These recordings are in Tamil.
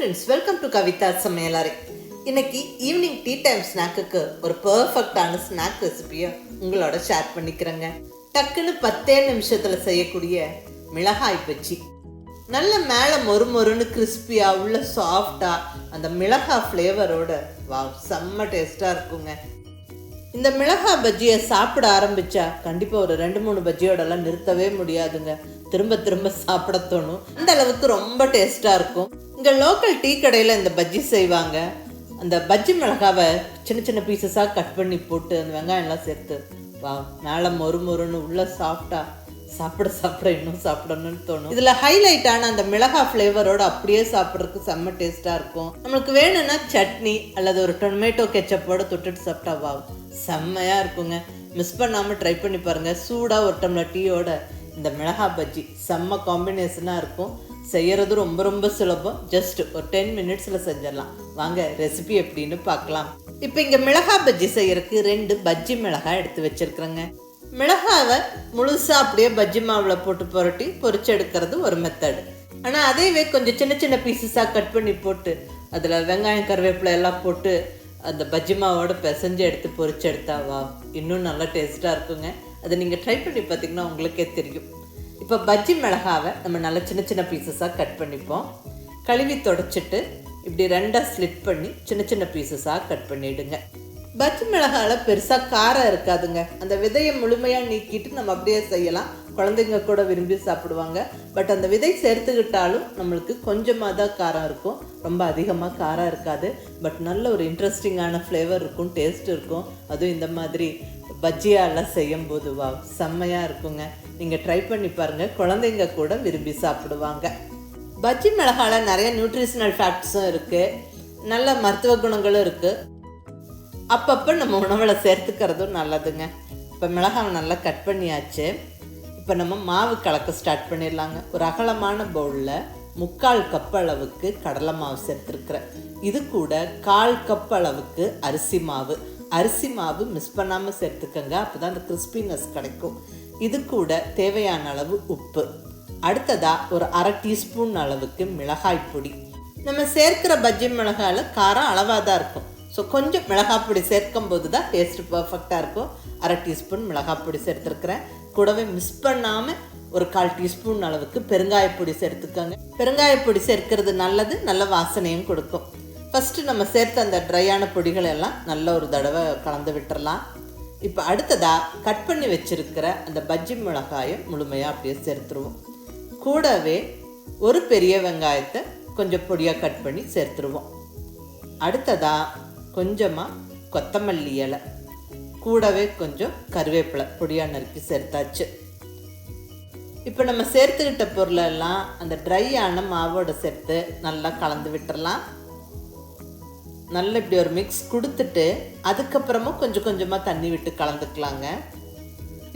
ஃப்ரெண்ட்ஸ் வெல்கம் டு கவிதா சமையலறை இன்னைக்கு ஈவினிங் டீ டைம் ஸ்நாக்குக்கு ஒரு பர்ஃபெக்டான ஸ்நாக் ரெசிபியை உங்களோட ஷேர் பண்ணிக்கிறேங்க. டக்குன்னு பத்தே நிமிஷத்தில் செய்யக்கூடிய மிளகாய் பஜ்ஜி. நல்ல மேலே மொறு மொறுன்னு கிறிஸ்பியாக உள்ள சாஃப்டாக அந்த மிளகாய் ஃப்ளேவரோட வா செம்ம டேஸ்ட்டாக இருக்குங்க. இந்த மிளகாய் பஜ்ஜியை சாப்பிட ஆரம்பிச்சா கண்டிப்பாக ஒரு ரெண்டு மூணு பஜ்ஜியோடலாம் நிறுத்தவே முடியாதுங்க. திரும்ப திரும்ப சாப்பிட தோணும். அந்த அளவுக்கு ரொம்ப டேஸ்ட்டாக இருக்கும். இங்கே லோக்கல் டீ கடையில் இந்த பஜ்ஜி செய்வாங்க. அந்த பஜ்ஜி மிளகாவை சின்ன சின்ன பீசஸாக கட் பண்ணி போட்டு அந்த வெங்காயம்லாம் சேர்த்து வா மேலே மொறு மொறுன்னு உள்ளே சாப்பிட்டா சாப்பிட சாப்பிட இன்னும் சாப்பிடணும்னு தோணும். இதில் ஹைலைட்டான அந்த மிளகா ஃப்ளேவரோட அப்படியே சாப்பிட்றதுக்கு செம்ம டேஸ்ட்டாக இருக்கும். நம்மளுக்கு வேணும்னா சட்னி அல்லது ஒரு டொமேட்டோ கெச்சப்போட தொட்டுட்டு சாப்பிட்டா வா செம்மையாக இருக்குங்க. மிஸ் பண்ணாமல் ட்ரை பண்ணி பாருங்கள் சூடாக ஒரு டம்ளர் டீயோட இந்த மிளகா பஜ்ஜி செம்ம காம்பினேஷனாக இருக்கும். செய்யறது ரொம்ப ரொம்ப சுலபம். ஜஸ்ட் ஒரு டென் மினிட்ஸில் செஞ்சிடலாம். வாங்க ரெசிபி எப்படின்னு பார்க்கலாம். இப்போ இங்கே மிளகா பஜ்ஜி செய்யறதுக்கு ரெண்டு பஜ்ஜி மிளகாய் எடுத்து வச்சிருக்கிறேங்க. மிளகாவை முழுசாக அப்படியே பஜ்ஜி மாவில் போட்டு புரட்டி பொரிச்சு எடுக்கிறது ஒரு மெத்தடு ஆனால் அதேவே கொஞ்சம் சின்ன சின்ன பீசஸாக கட் பண்ணி போட்டு அதில் வெங்காயம் கருவேப்பிலை எல்லாம் போட்டு அந்த பஜ்ஜி மாவோட பிசைஞ்சு எடுத்து பொரிச்சு எடுத்தாவா? இன்னும் நல்லா டேஸ்ட்டாக இருக்குங்க. அதை நீங்கள் ட்ரை பண்ணி பார்த்தீங்கன்னா உங்களுக்கே தெரியும். இப்போ பஜ்ஜி மிளகாவை நம்ம நல்லா சின்ன சின்ன பீசஸாக கட் பண்ணிப்போம். கழுவி தொடச்சிட்டு இப்படி ரெண்டாக ஸ்லிட் பண்ணி சின்ன சின்ன பீசஸாக கட் பண்ணிவிடுங்க பஜ்ஜி மிளகாவில் பெருசாக காரம் இருக்காதுங்க. அந்த விதையை முழுமையாக நீக்கிட்டு நம்ம அப்படியே செய்யலாம். குழந்தைங்க கூட விரும்பி சாப்பிடுவாங்க. பட் அந்த விதை சேர்த்துக்கிட்டாலும் நம்மளுக்கு கொஞ்சமாக தான் காரம் இருக்கும். ரொம்ப அதிகமாக காரம் இருக்காது. பட் நல்ல ஒரு இன்ட்ரெஸ்டிங்கான ஃப்ளேவர் இருக்கும் டேஸ்ட் இருக்கும். அதுவும் இந்த மாதிரி பஜ்ஜியாலாம் செய்யும் போது வா செம்மையாக இருக்குங்க. நீங்கள் ட்ரை பண்ணி பாருங்கள் குழந்தைங்க கூட விரும்பி சாப்பிடுவாங்க. பஜ்ஜி மிளகால நிறைய நியூட்ரிஷனல் ஃபேக்ட்ஸும் இருக்குது நல்ல மருத்துவ குணங்களும் இருக்குது அப்பப்போ நம்ம உணவில் சேர்த்துக்கிறதும் நல்லதுங்க. இப்போ மிளகாவை நல்லா கட் பண்ணியாச்சு. இப்போ நம்ம மாவு கலக்க ஸ்டார்ட் பண்ணிடலாங்க. ஒரு அகலமான பவுலில் முக்கால் கப் அளவுக்கு கடலை மாவு சேர்த்துருக்குறேன். இது கூட கால் கப் அளவுக்கு அரிசி மாவு. அரிசி மாவு மிஸ் பண்ணாமல் சேர்த்துக்கங்க. அப்போ தான் அந்த கிறிஸ்பினஸ் கிடைக்கும். இது கூட தேவையான அளவு உப்பு. அடுத்ததா ஒரு அரை டீஸ்பூன் அளவுக்கு மிளகாய் பொடி. நம்ம சேர்க்கிற பஜ்ஜி மிளகாயில் காரம் அளவாக தான் இருக்கும். ஸோ கொஞ்சம் மிளகாய் பொடி சேர்க்கும் போது தான் டேஸ்ட் பர்ஃபெக்டாக இருக்கும். அரை டீஸ்பூன் மிளகாய் பொடி சேர்த்துருக்குறேன். கூடவே மிஸ் பண்ணாமல் ஒரு கால் டீஸ்பூன் அளவுக்கு பெருங்காயப்பொடி சேர்த்துக்கோங்க. பெருங்காயப்பொடி சேர்க்கிறது நல்லது நல்ல வாசனையும் கொடுக்கும். ஃபஸ்ட்டு நம்ம சேர்த்த அந்த ட்ரையான பொடிகள் எல்லாம் நல்ல ஒரு தடவை கலந்து விட்டுறலாம். இப்போ அடுத்ததாக கட் பண்ணி வச்சுருக்கிற அந்த பஜ்ஜி மிளகாயை முழுமையாக அப்படியே சேர்த்துருவோம். கூடவே ஒரு பெரிய வெங்காயத்தை கொஞ்சம் பொடியாக கட் பண்ணி சேர்த்துருவோம். அடுத்ததாக கொஞ்சமாக கொத்தமல்லி இலை கூடவே கொஞ்சம் கருவேப்பிலை பொடியாக நறுக்கி சேர்த்தாச்சு. இப்போ நம்ம சேர்த்துக்கிட்ட பொருளெல்லாம் அந்த ட்ரையான மாவோடு சேர்த்து நல்லா கலந்து விட்டுறலாம். நல்ல இப்படி ஒரு மிக்ஸ் கொடுத்துட்டு அதுக்கப்புறமா கொஞ்சம் கொஞ்சமாக தண்ணி விட்டு கலந்துக்கலாங்க.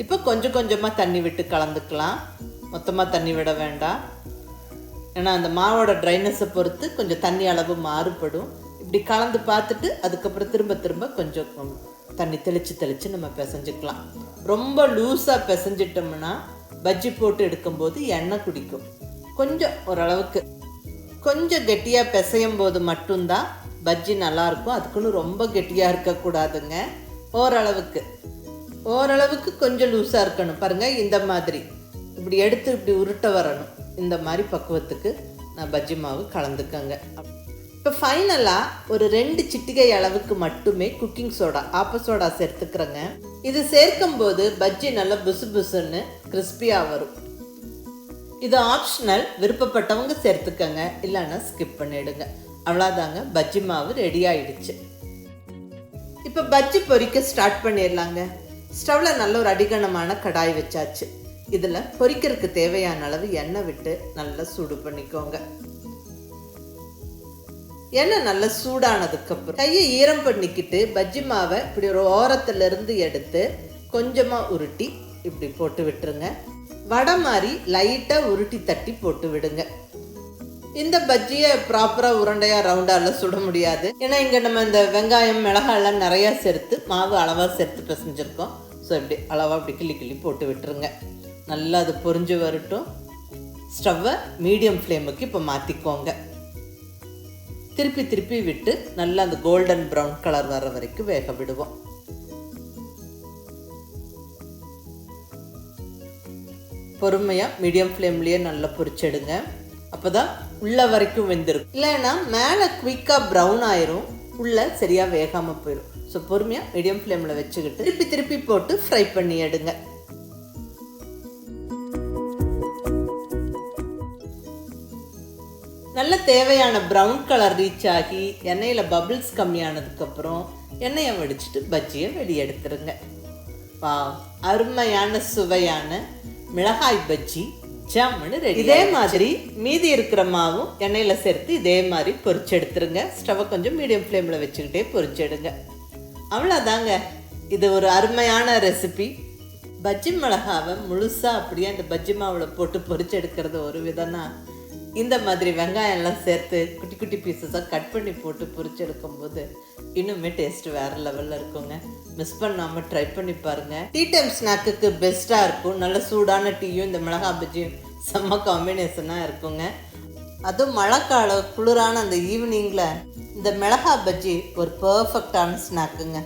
இப்போ கொஞ்சம் கொஞ்சமாக தண்ணி விட்டு கலந்துக்கலாம். மொத்தமாக தண்ணி விட வேண்டாம். ஏன்னா அந்த மாவோட ட்ரைனஸை பொறுத்து கொஞ்சம் தண்ணி அளவு மாறுபடும். இப்படி கலந்து பார்த்துட்டு அதுக்கப்புறம் திரும்ப திரும்ப கொஞ்சம் தண்ணி தெளித்து தெளித்து நம்ம பிசைஞ்சுக்கலாம். ரொம்ப லூஸாக பிசைஞ்சிட்டோம்னா பஜ்ஜி போட்டு எடுக்கும்போது எண்ணெய் குடிக்கும். கொஞ்சம் ஓரளவுக்கு. கொஞ்சம் கெட்டியாக பிசையும் போது மட்டும்தான் பஜ்ஜி நல்லாயிருக்கும் அதுக்குன்னு ரொம்ப கெட்டியாக இருக்கக்கூடாதுங்க. ஓரளவுக்கு. ஓரளவுக்கு கொஞ்சம் லூஸாக இருக்கணும். பாருங்கள் இந்த மாதிரி. இப்படி எடுத்து இப்படி உருட்ட வரணும். இந்த மாதிரி பக்குவத்துக்கு நான் பஜ்ஜி மாவு கலந்துக்கங்க. இப்போ ஃபைனலாக ஒரு ரெண்டு சிட்டிகை அளவுக்கு மட்டுமே குக்கிங் சோடா ஆப்ப சோடா சேர்த்துக்கிறேங்க. இது சேர்க்கும் போது பஜ்ஜி நல்லா புசு புசுன்னு கிறிஸ்பியாக வரும். இது ஆப்ஷனல் விருப்பப்பட்டவங்க சேர்த்துக்கங்க. இல்லைன்னா ஸ்கிப் பண்ணிடுங்க. அவ்வளோதாங்க பஜ்ஜி மாவு ரெடி ஆயிடுச்சு. இப்போ பஜ்ஜி பொரிக்க ஸ்டார்ட் பண்ணிடலாங்க. ஸ்டவ்வில் நல்ல ஒரு அடிகனமான கடாய் வச்சாச்சு. இதில் பொரிக்கிறதுக்கு தேவையான அளவு எண்ணெய் விட்டு நல்லா சூடு பண்ணிக்கோங்க. எண்ணெய் நல்லா சூடானதுக்கப்புறம் கையை ஈரம் பண்ணிக்கிட்டு பஜ்ஜி மாவை இப்படி ஒரு ஓரத்துலேருந்து எடுத்து கொஞ்சமாக உருட்டி இப்படி போட்டு விட்டுருங்க. வடை மாதிரி லைட்டாக உருட்டி தட்டி போட்டு விடுங்க. இந்த பஜ்ஜியை ப்ராப்பராக உருண்டையாக ரவுண்டாலாம் சுட முடியாது. ஏன்னா இங்கே நம்ம இந்த வெங்காயம் மிளகாயெல்லாம் நிறையா சேர்த்து மாவு அளவாக சேர்த்து பிசைஞ்சிருக்கோம். ஸோ இப்படி அளவாக இப்படி கிள்ளி கிள்ளி போட்டு விட்டுருங்க. நல்லா அது பொரிஞ்சு வரட்டும். ஸ்டவ்வை மீடியம் ஃப்ளேமுக்கு இப்போ மாற்றிக்கோங்க திருப்பி திருப்பி விட்டு நல்லா அந்த கோல்டன் ப்ரௌன் கலர் வர வரைக்கும் வேக விடுவோம். பொறுமையாக மீடியம் ஃப்ளேம்லேயே நல்லா பொரிச்செடுங்க. அப்போ தான் உள்ள வரைக்கும் வெந்திருக்கும். இல்லைன்னா மேலே குயிக்காக ப்ரௌன் ஆயிரும். உள்ள சரியாக வேகாமல் போயிடும் ஸோ பொறுமையாக மீடியம் ஃப்ளேமில் வச்சுக்கிட்டு திருப்பி திருப்பி போட்டு ஃப்ரை பண்ணி எடுங்க. நல்ல தேவையான ப்ரௌன் கலர் ரீச் ஆகி எண்ணெயில் பபிள்ஸ் கம்மியானதுக்கப்புறம் எண்ணெயை வடிச்சிட்டு பஜ்ஜியை வெளியெடுத்துருங்க வா அருமையான சுவையான மிளகாய் பஜ்ஜி. ஜம்முன்னு ரெடி இதே மாதிரி மீதி இருக்கிற மாவும் எண்ணெயில் சேர்த்து இதே மாதிரி பொரிச்சு எடுத்துருங்க ஸ்டவ்வை கொஞ்சம் மீடியம் ஃப்ளேமில் வச்சுக்கிட்டே பொரிச்செடுங்க அவ்வளோதாங்க இது ஒரு அருமையான ரெசிபி. பஜ்ஜி மிளகாவை முழுசாக அப்படியே அந்த பஜ்ஜி மாவில் போட்டு பொரிச்சு எடுக்கிறது ஒரு விதம்னா இந்த மாதிரி வெங்காயம் எல்லாம் சேர்த்து குட்டி குட்டி பீசஸாக கட் பண்ணி போட்டு பொரிச்சு எடுக்கும்போது இன்னுமே டேஸ்ட் வேறு லெவலில் இருக்குங்க. மிஸ் பண்ணாமல் ட்ரை பண்ணி பாருங்கள் டீ டைம் ஸ்நாக்குக்கு பெஸ்ட்டாக இருக்கும். நல்ல சூடான டீயும் இந்த மிளகா பஜ்ஜியும் செம்ம காம்பினேஷனாக இருக்குங்க. அதுவும் மழைக்கால குளிரான அந்த ஈவினிங்கில் இந்த மிளகா பஜ்ஜி ஒரு பர்ஃபெக்டான ஸ்நாக்குங்க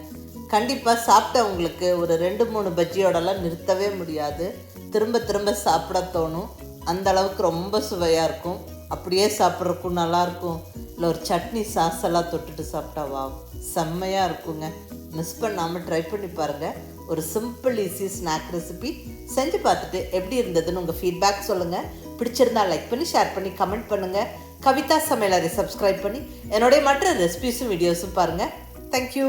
கண்டிப்பாக சாப்பிட்டவங்களுக்கு ஒரு ரெண்டு மூணு பஜ்ஜியோடலாம் நிறுத்தவே முடியாது. திரும்ப திரும்ப சாப்பிட தோணும். அந்த அளவுக்கு ரொம்ப சுவையாக இருக்கும். அப்படியே சாப்பிட்றதுக்கும் நல்லாயிருக்கும். இல்லை ஒரு சட்னி சாஸெல்லாம் தொட்டுட்டு சாப்பிட்டா வா செம்மையாக இருக்குங்க. மிஸ் பண்ணாமல் ட்ரை பண்ணி பாருங்கள் ஒரு சிம்பிள் ஈஸி ஸ்நாக் ரெசிபி செஞ்சு பார்த்துட்டு எப்படி இருந்ததுன்னு உங்கள் ஃபீட்பேக் சொல்லுங்கள் பிடிச்சிருந்தா லைக் பண்ணி ஷேர் பண்ணி கமெண்ட் பண்ணுங்கள் கவிதா சமையலரை சப்ஸ்கிரைப் பண்ணி என்னுடைய மற்ற ரெசிபிஸும் வீடியோஸும் பாருங்கள் தேங்க்யூ